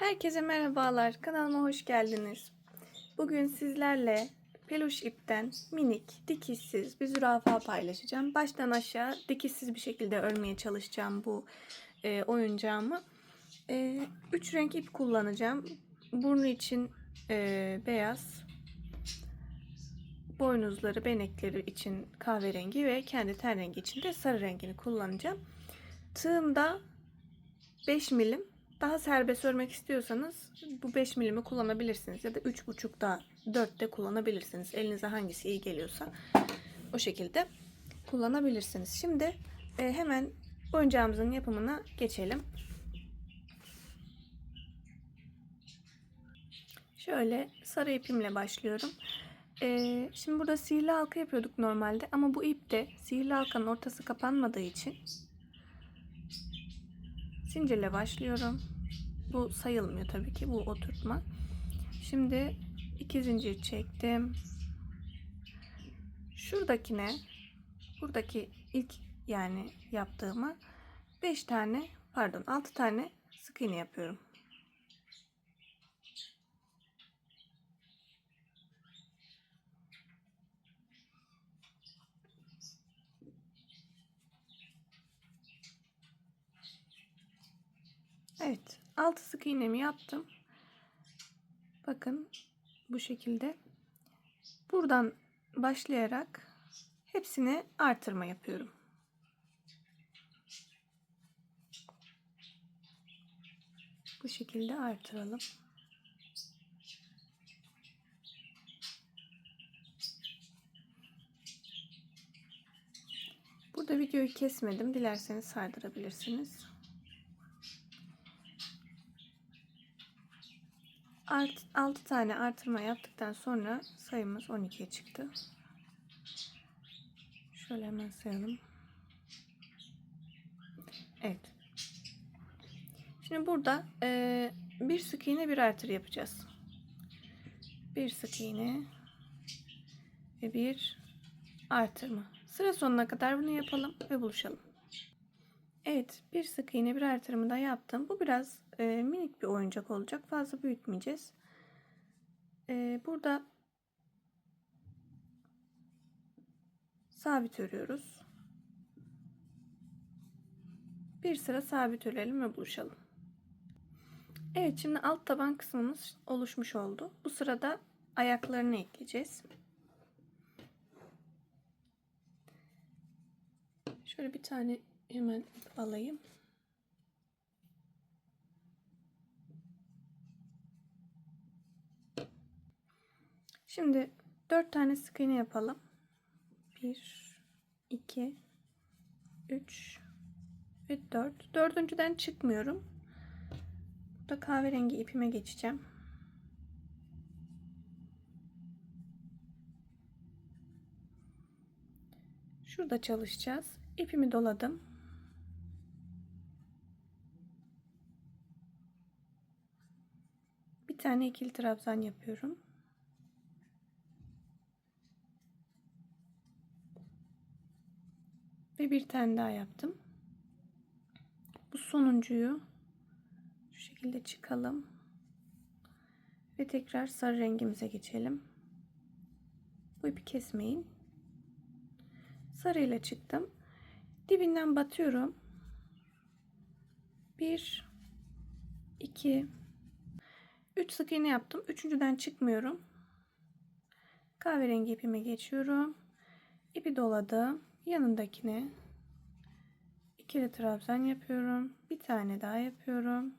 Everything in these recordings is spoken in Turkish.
Herkese merhabalar. Kanalıma hoş geldiniz. Bugün sizlerle peluş ipten minik, dikişsiz bir zürafa paylaşacağım. Baştan aşağı dikişsiz bir şekilde örmeye çalışacağım bu e, oyuncağımı. E, üç renk ip kullanacağım. Burnu için e, beyaz, boynuzları, benekleri için kahverengi ve kendi ten rengi için de sarı rengini kullanacağım. Tığımda 5 milim daha serbest örmek istiyorsanız bu 5 milimi kullanabilirsiniz ya da 3,5 da 4 de kullanabilirsiniz. Elinize hangisi iyi geliyorsa o şekilde kullanabilirsiniz. Şimdi e, hemen oyuncağımızın yapımına geçelim. Şöyle sarı ipimle başlıyorum. E, şimdi burada sihirli halka yapıyorduk normalde ama bu ipte sihirli halkanın ortası kapanmadığı için zincirle başlıyorum. Bu sayılmıyor tabii ki bu oturtma. Şimdi iki zincir çektim. Şuradakine buradaki ilk yani yaptığıma 5 tane pardon 6 tane sık iğne yapıyorum. Evet. 6 sık iğnemi yaptım. Bakın bu şekilde. Buradan başlayarak hepsine artırma yapıyorum. Bu şekilde artıralım. Burada videoyu kesmedim. Dilerseniz sardırabilirsiniz. Art, 6 tane artırma yaptıktan sonra sayımız 12'ye çıktı. Şöyle hemen sayalım. Evet. Şimdi burada e, bir sık iğne bir artır yapacağız. Bir sık iğne ve bir artırma. Sıra sonuna kadar bunu yapalım ve buluşalım. Evet, bir sık iğne bir artırımı da yaptım. Bu biraz e, minik bir oyuncak olacak. Fazla büyütmeyeceğiz. E, burada sabit örüyoruz. Bir sıra sabit örelim ve buluşalım. Evet, şimdi alt taban kısmımız oluşmuş oldu. Bu sırada ayaklarını ekleyeceğiz. Şöyle bir tane hemen alayım. Şimdi 4 tane sık iğne yapalım. 1 2 3 ve 4. Dördüncüden çıkmıyorum. Burada kahverengi ipime geçeceğim. Şurada çalışacağız. İpimi doladım. Tane ikili trabzan yapıyorum. Ve bir tane daha yaptım. Bu sonuncuyu şu şekilde çıkalım. Ve tekrar sarı rengimize geçelim. Bu ipi kesmeyin. Sarıyla çıktım. Dibinden batıyorum. 1 2 3 sık iğne yaptım. Üçüncüden çıkmıyorum. Kahverengi ipime geçiyorum. İpi doladım. Yanındakine ikili trabzan yapıyorum. Bir tane daha yapıyorum.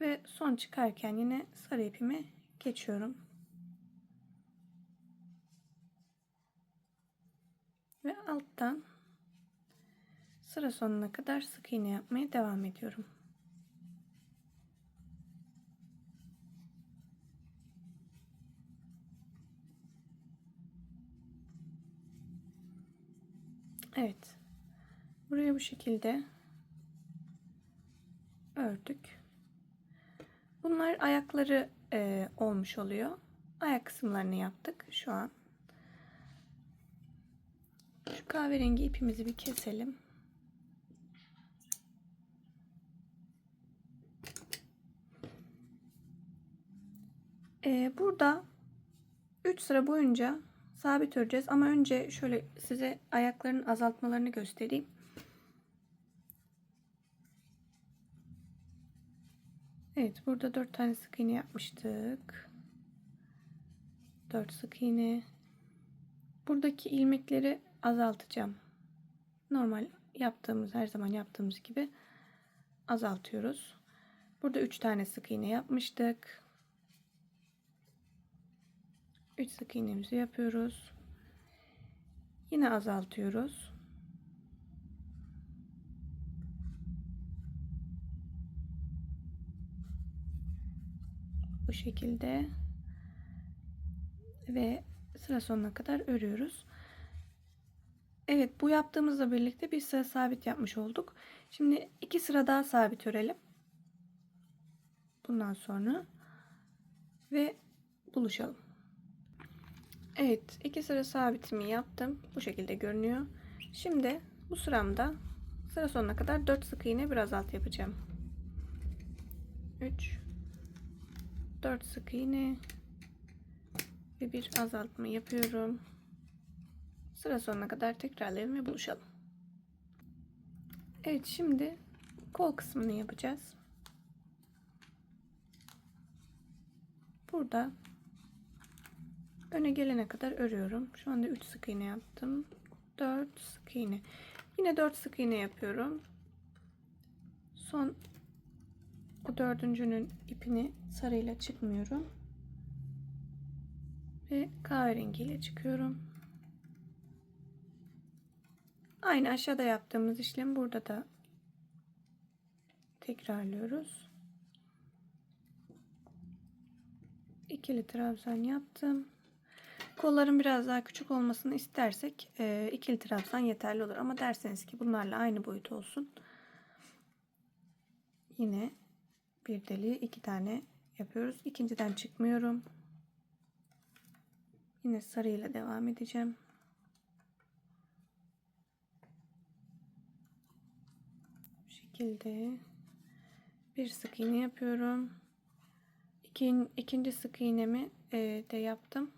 Ve son çıkarken yine sarı ipime geçiyorum. Ve alttan sıra sonuna kadar sık iğne yapmaya devam ediyorum. Evet. Buraya bu şekilde ördük. Bunlar ayakları e, olmuş oluyor. Ayak kısımlarını yaptık şu an. Şu kahverengi ipimizi bir keselim. Ee, burada 3 sıra boyunca sabit öreceğiz ama önce şöyle size ayaklarının azaltmalarını göstereyim. Evet burada 4 tane sık iğne yapmıştık. 4 sık iğne. Buradaki ilmekleri azaltacağım. Normal yaptığımız her zaman yaptığımız gibi azaltıyoruz. Burada 3 tane sık iğne yapmıştık. 3 sık iğnemizi yapıyoruz. Yine azaltıyoruz. Bu şekilde ve sıra sonuna kadar örüyoruz. Evet bu yaptığımızla birlikte bir sıra sabit yapmış olduk. Şimdi iki sıra daha sabit örelim. Bundan sonra ve buluşalım. Evet iki sıra sabitimi yaptım. Bu şekilde görünüyor. Şimdi bu sıramda sıra sonuna kadar 4 sık iğne bir azalt yapacağım. 3 4 sık iğne ve bir azaltma yapıyorum. Sıra sonuna kadar tekrarlayalım ve buluşalım. Evet şimdi kol kısmını yapacağız. Burada öne gelene kadar örüyorum. Şu anda 3 sık iğne yaptım. 4 sık iğne. Yine 4 sık iğne yapıyorum. Son o dördüncünün ipini sarıyla çıkmıyorum. Ve kahverengiyle çıkıyorum. Aynı aşağıda yaptığımız işlem burada da tekrarlıyoruz. İkili trabzan yaptım. Kolların biraz daha küçük olmasını istersek e, ikili trabzan yeterli olur. Ama derseniz ki bunlarla aynı boyut olsun. Yine bir deliği iki tane yapıyoruz. İkinciden çıkmıyorum. Yine sarıyla devam edeceğim. Bu şekilde bir sık iğne yapıyorum. İkin, ikinci sık iğnemi e, de yaptım.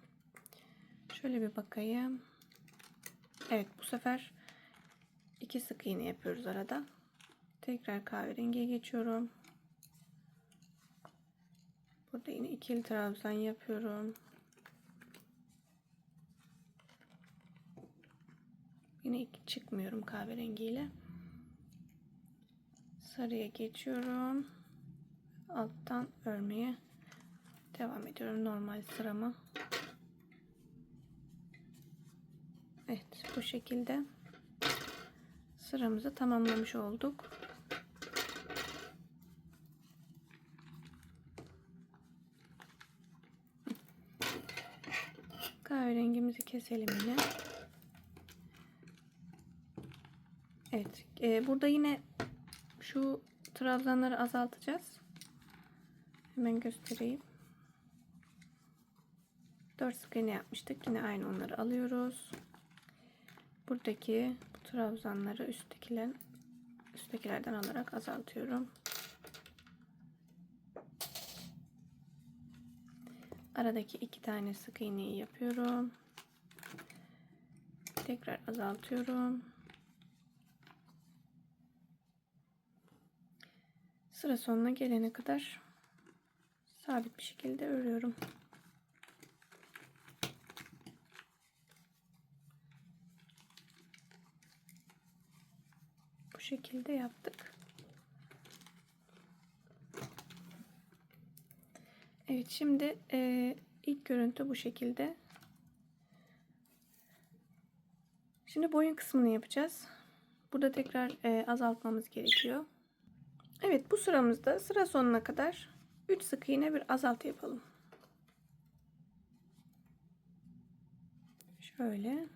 Şöyle bir bakayım. Evet bu sefer iki sık iğne yapıyoruz arada. Tekrar kahverengiye geçiyorum. Burada yine ikili trabzan yapıyorum. Yine çıkmıyorum kahverengiyle. Sarıya geçiyorum. Alttan örmeye devam ediyorum normal sıramı. Evet bu şekilde sıramızı tamamlamış olduk. Kahverengimizi keselim yine. Evet. E, burada yine şu trabzanları azaltacağız. Hemen göstereyim. 4 sık iğne yapmıştık. Yine aynı onları alıyoruz. Buradaki bu trabzanları üsttekiler, üsttekilerden alarak azaltıyorum. Aradaki iki tane sık iğneyi yapıyorum. Tekrar azaltıyorum. Sıra sonuna gelene kadar sabit bir şekilde örüyorum. Şekilde yaptık. Evet şimdi e, ilk görüntü bu şekilde. Şimdi boyun kısmını yapacağız. Burada tekrar e, azaltmamız gerekiyor. Evet bu sıramızda sıra sonuna kadar 3 sık iğne bir azaltı yapalım. Şöyle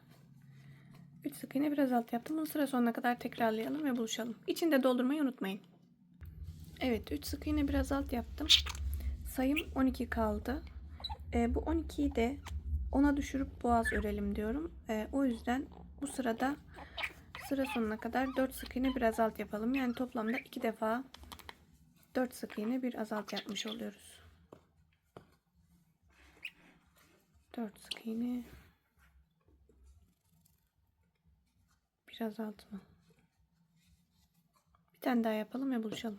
3 sık iğne bir azaltı yaptım. Bunu sıra sonuna kadar tekrarlayalım ve buluşalım. İçinde doldurmayı unutmayın. Evet 3 sık iğne bir azaltı yaptım. Sayım 12 kaldı. E, bu 12'yi de 10'a düşürüp boğaz örelim diyorum. E, o yüzden bu sırada sıra sonuna kadar 4 sık iğne bir azalt yapalım. Yani toplamda 2 defa 4 sık iğne bir azalt yapmış oluyoruz. 4 sık iğne bir azaltma bir tane daha yapalım ve buluşalım.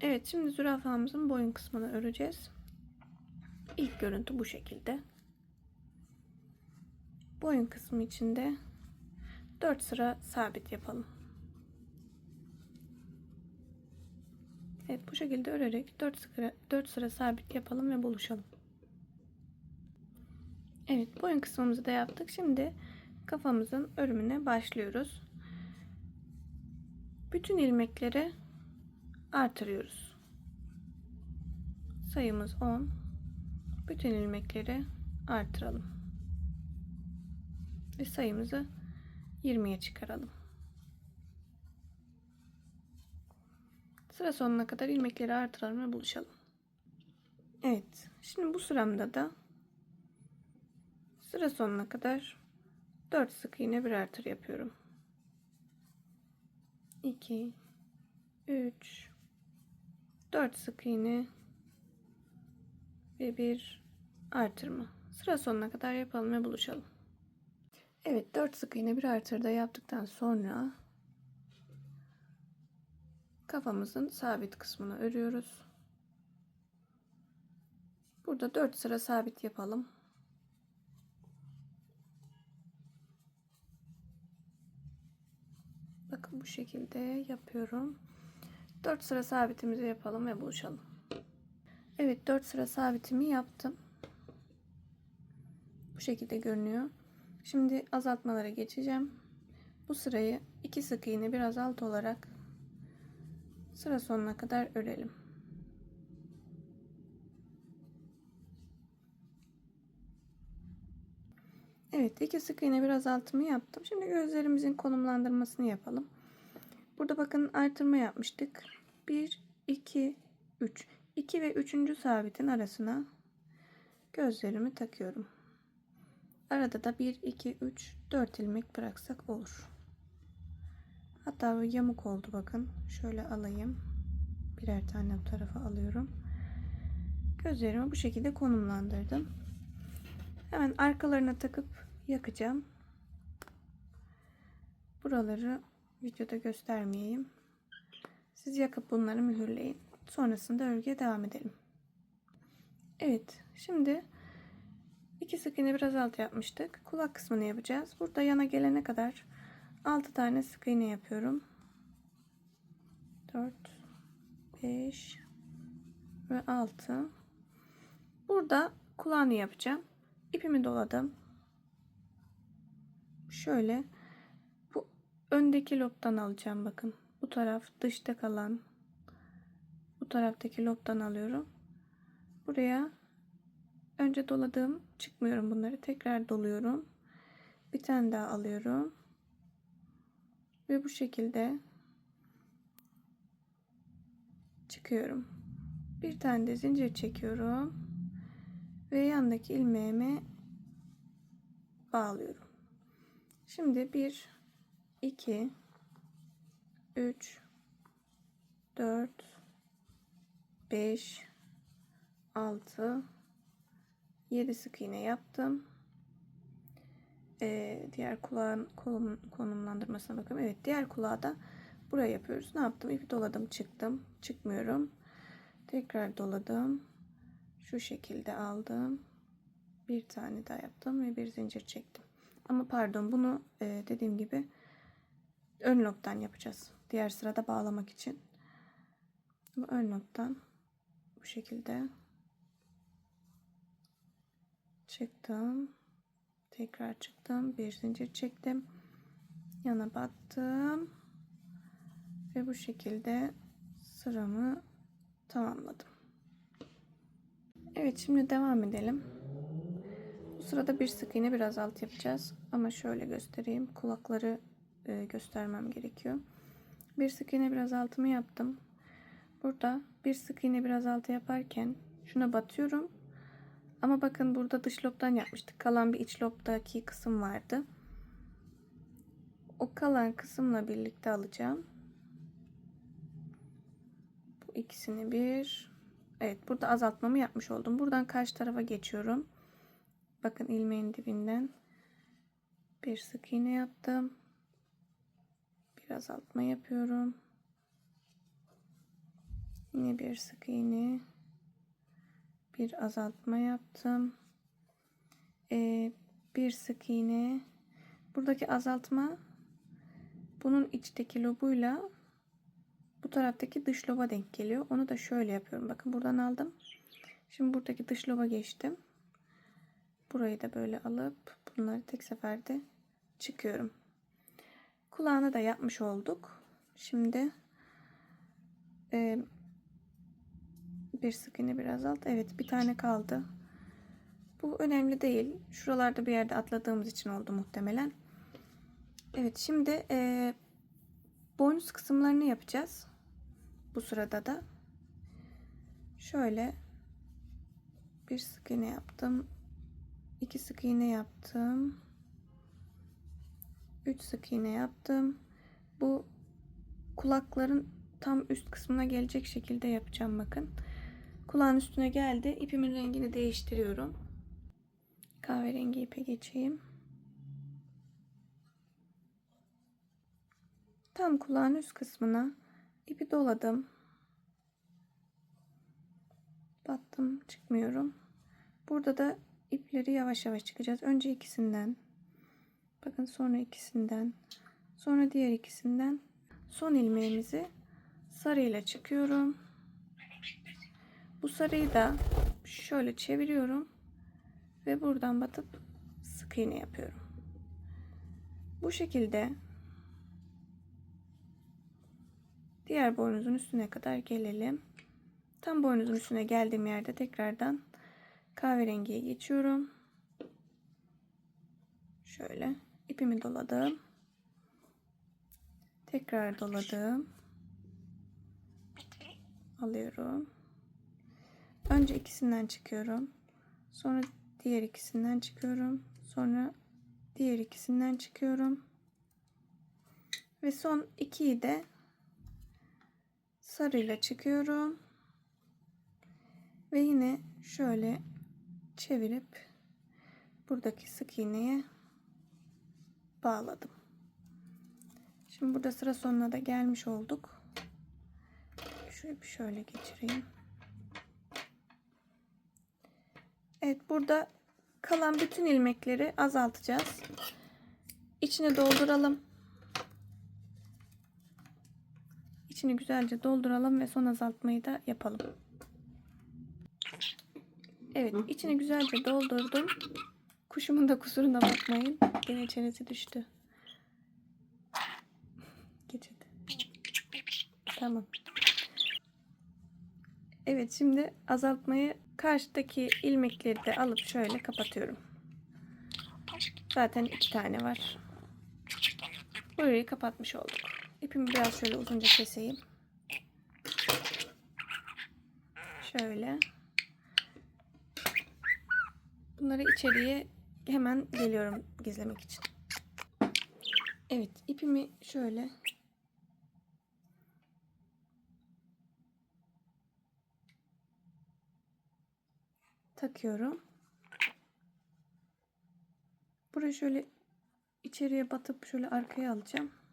Evet şimdi zürafamızın boyun kısmını öreceğiz. İlk görüntü bu şekilde. Boyun kısmı içinde 4 sıra sabit yapalım. Evet bu şekilde örerek 4 sıra 4 sıra sabit yapalım ve buluşalım. Evet boyun kısmımızı da yaptık. Şimdi kafamızın örümüne başlıyoruz. Bütün ilmekleri artırıyoruz. Sayımız 10. Bütün ilmekleri artıralım. Ve sayımızı 20'ye çıkaralım. Sıra sonuna kadar ilmekleri artıralım ve buluşalım. Evet. Şimdi bu sıramda da Sıra sonuna kadar 4 sık iğne birer tır yapıyorum. 2 3 4 sık iğne ve bir artırma. Sıra sonuna kadar yapalım ve buluşalım. Evet 4 sık iğne bir artırda yaptıktan sonra kafamızın sabit kısmını örüyoruz. Burada 4 sıra sabit yapalım. Bakın bu şekilde yapıyorum. 4 sıra sabitimizi yapalım ve buluşalım. Evet 4 sıra sabitimi yaptım. Bu şekilde görünüyor. Şimdi azaltmalara geçeceğim. Bu sırayı 2 sık iğne bir azalt olarak sıra sonuna kadar örelim. Evet iki sık iğne bir azaltımı yaptım. Şimdi gözlerimizin konumlandırmasını yapalım. Burada bakın artırma yapmıştık. 1, 2, 3. 2 ve 3. sabitin arasına gözlerimi takıyorum. Arada da 1, 2, 3, 4 ilmek bıraksak olur. Hatta yamuk oldu bakın. Şöyle alayım. Birer tane bu tarafa alıyorum. Gözlerimi bu şekilde konumlandırdım. Hemen arkalarına takıp yakacağım. Buraları videoda göstermeyeyim. Siz yakıp bunları mühürleyin. Sonrasında örgüye devam edelim. Evet. Şimdi iki sık biraz alt yapmıştık. Kulak kısmını yapacağız. Burada yana gelene kadar 6 tane sık iğne yapıyorum. 4 5 ve 6 Burada kulağını yapacağım. İpimi doladım. Şöyle öndeki lobdan alacağım bakın. Bu taraf dışta kalan bu taraftaki lobdan alıyorum. Buraya önce doladığım çıkmıyorum bunları. Tekrar doluyorum. Bir tane daha alıyorum. Ve bu şekilde çıkıyorum. Bir tane de zincir çekiyorum ve yandaki ilmeğime bağlıyorum. Şimdi 1 2 3 4 5 6 7 sık iğne yaptım. Ee, diğer kulağın konum, konumlandırmasına bakalım. Evet diğer kulağı da buraya yapıyoruz. Ne yaptım? İpi doladım çıktım. Çıkmıyorum. Tekrar doladım şu şekilde aldım. Bir tane daha yaptım ve bir zincir çektim. Ama pardon bunu e, dediğim gibi ön lobdan yapacağız. Diğer sırada bağlamak için. Bu ön lobdan bu şekilde çıktım. Tekrar çıktım. Bir zincir çektim. Yana battım. Ve bu şekilde sıramı tamamladım. Evet şimdi devam edelim. Bu sırada bir sık iğne biraz alt yapacağız. Ama şöyle göstereyim. Kulakları e, göstermem gerekiyor. Bir sık iğne biraz altımı yaptım. Burada bir sık iğne biraz altı yaparken şuna batıyorum. Ama bakın burada dış lobdan yapmıştık. Kalan bir iç lobdaki kısım vardı. O kalan kısımla birlikte alacağım. Bu ikisini bir Evet burada azaltmamı yapmış oldum. Buradan karşı tarafa geçiyorum. bakın ilmeğin dibinden bir sık iğne yaptım. Bir azaltma yapıyorum. Yine bir sık iğne. Bir azaltma yaptım. Ee, bir sık iğne. Buradaki azaltma bunun içteki lobuyla bu taraftaki dış loba denk geliyor. Onu da şöyle yapıyorum. Bakın buradan aldım. Şimdi buradaki dış loba geçtim. Burayı da böyle alıp bunları tek seferde çıkıyorum. Kulağını da yapmış olduk. Şimdi e, bir sık iğne bir azalt. Evet bir tane kaldı. Bu önemli değil. Şuralarda bir yerde atladığımız için oldu muhtemelen. Evet şimdi e, boynuz kısımlarını yapacağız. Bu sırada da şöyle bir sık iğne yaptım. iki sık iğne yaptım. 3 sık iğne yaptım. Bu kulakların tam üst kısmına gelecek şekilde yapacağım bakın. Kulağın üstüne geldi. İpimin rengini değiştiriyorum. Kahverengi ipe geçeyim. Tam kulağın üst kısmına ipi doladım. Battım, çıkmıyorum. Burada da ipleri yavaş yavaş çıkacağız. Önce ikisinden. Bakın sonra ikisinden. Sonra diğer ikisinden. Son ilmeğimizi sarıyla çıkıyorum. Bu sarıyı da şöyle çeviriyorum ve buradan batıp sık iğne yapıyorum. Bu şekilde diğer boynuzun üstüne kadar gelelim. Tam boynuzun üstüne geldiğim yerde tekrardan kahverengiye geçiyorum. Şöyle ipimi doladım. Tekrar doladım. Alıyorum. Önce ikisinden çıkıyorum. Sonra diğer ikisinden çıkıyorum. Sonra diğer ikisinden çıkıyorum. Ve son ikiyi de sarıyla çıkıyorum. Ve yine şöyle çevirip buradaki sık iğneye bağladım. Şimdi burada sıra sonuna da gelmiş olduk. Şöyle bir şöyle geçireyim. Evet burada kalan bütün ilmekleri azaltacağız. İçine dolduralım. İçini güzelce dolduralım ve son azaltmayı da yapalım. Evet içini güzelce doldurdum. Kuşumun da kusuruna bakmayın. Gene çenesi düştü. Geç. Tamam. Evet şimdi azaltmayı karşıdaki ilmekleri de alıp şöyle kapatıyorum. Zaten iki tane var. Burayı kapatmış olduk. İpimi biraz şöyle uzunca keseyim. Şöyle. Bunları içeriye hemen geliyorum gizlemek için. Evet ipimi şöyle takıyorum. Burayı şöyle içeriye batıp şöyle arkaya alacağım.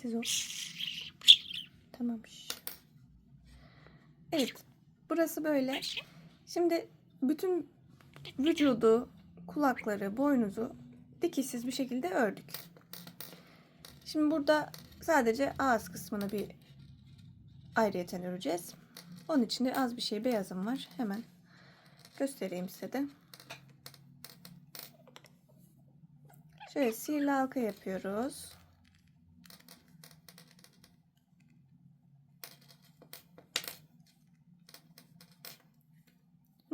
Sessiz ol. Tamam. Evet. Burası böyle. Şimdi bütün vücudu, kulakları, boynuzu dikişsiz bir şekilde ördük. Şimdi burada sadece ağız kısmını bir ayrıyeten öreceğiz. Onun için de az bir şey beyazım var. Hemen göstereyim size de. Şöyle sihirli halka yapıyoruz.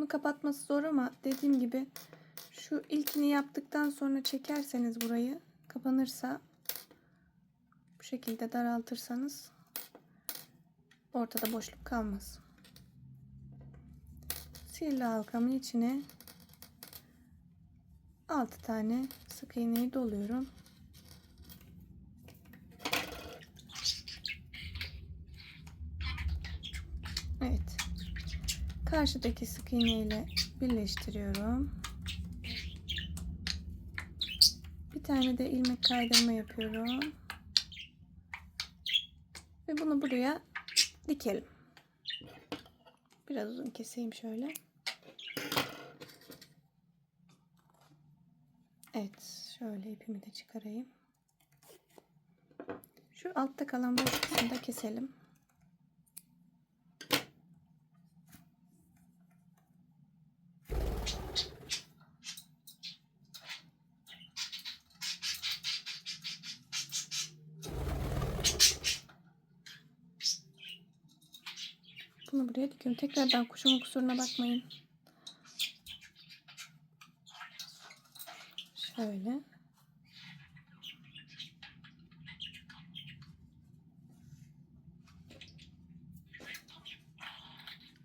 Bunu kapatması zor ama dediğim gibi şu ilkini yaptıktan sonra çekerseniz burayı kapanırsa bu şekilde daraltırsanız ortada boşluk kalmaz. Sihirli halkamın içine 6 tane sık iğneyi doluyorum. Karşıdaki sık iğne ile birleştiriyorum. Bir tane de ilmek kaydırma yapıyorum. Ve bunu buraya dikelim. Biraz uzun keseyim şöyle. Evet, şöyle ipimi de çıkarayım. Şu altta kalan boş kısmı da keselim. Dikiyorum. Tekrardan kuşumun kusuruna bakmayın. Şöyle.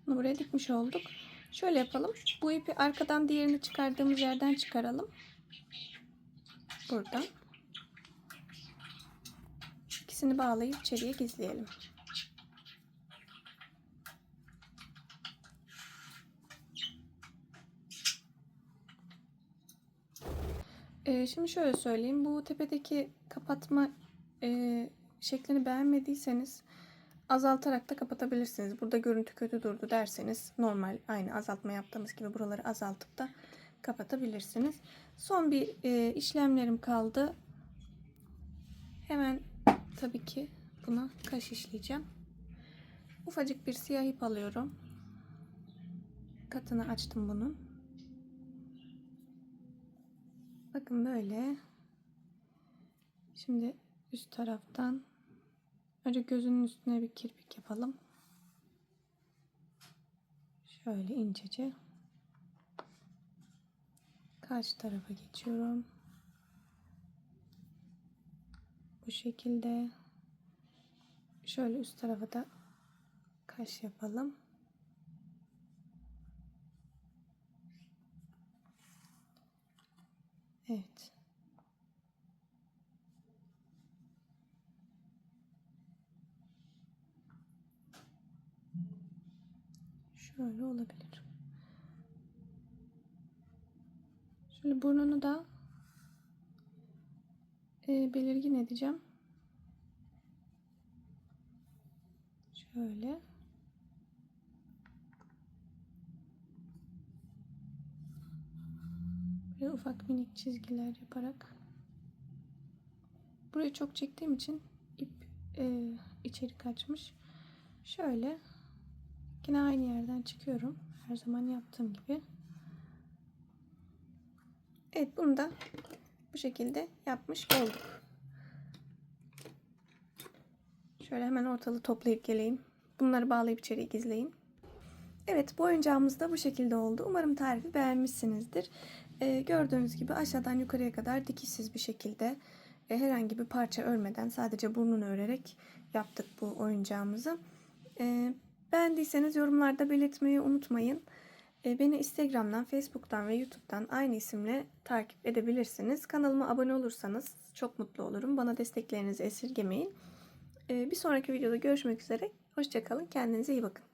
Bunu buraya dikmiş olduk. Şöyle yapalım. Bu ipi arkadan diğerini çıkardığımız yerden çıkaralım. Buradan. İkisini bağlayıp içeriye gizleyelim. Ee, şimdi şöyle söyleyeyim. Bu tepedeki kapatma e, şeklini beğenmediyseniz azaltarak da kapatabilirsiniz. Burada görüntü kötü durdu derseniz normal aynı azaltma yaptığımız gibi buraları azaltıp da kapatabilirsiniz. Son bir e, işlemlerim kaldı. Hemen tabii ki buna kaş işleyeceğim. Ufacık bir siyah ip alıyorum. Katını açtım bunun. Bakın böyle. Şimdi üst taraftan önce gözünün üstüne bir kirpik yapalım. Şöyle incece. Karşı tarafa geçiyorum. Bu şekilde. Şöyle üst tarafa da kaş yapalım. Evet. Şöyle olabilir. Şöyle burnunu da e, belirgin edeceğim. Şöyle. Böyle ufak minik çizgiler yaparak. Burayı çok çektiğim için ip e, içeri kaçmış. Şöyle yine aynı yerden çıkıyorum. Her zaman yaptığım gibi. Evet bunu da bu şekilde yapmış olduk. Şöyle hemen ortalığı toplayıp geleyim. Bunları bağlayıp içeriye gizleyin. Evet bu oyuncağımız da bu şekilde oldu. Umarım tarifi beğenmişsinizdir. Ee, gördüğünüz gibi aşağıdan yukarıya kadar dikişsiz bir şekilde e, herhangi bir parça örmeden sadece burnunu örerek yaptık bu oyuncağımızı. Ee, beğendiyseniz yorumlarda belirtmeyi unutmayın. Ee, beni Instagram'dan, Facebook'tan ve YouTube'dan aynı isimle takip edebilirsiniz. Kanalıma abone olursanız çok mutlu olurum. Bana desteklerinizi esirgemeyin. Ee, bir sonraki videoda görüşmek üzere. Hoşçakalın. Kendinize iyi bakın.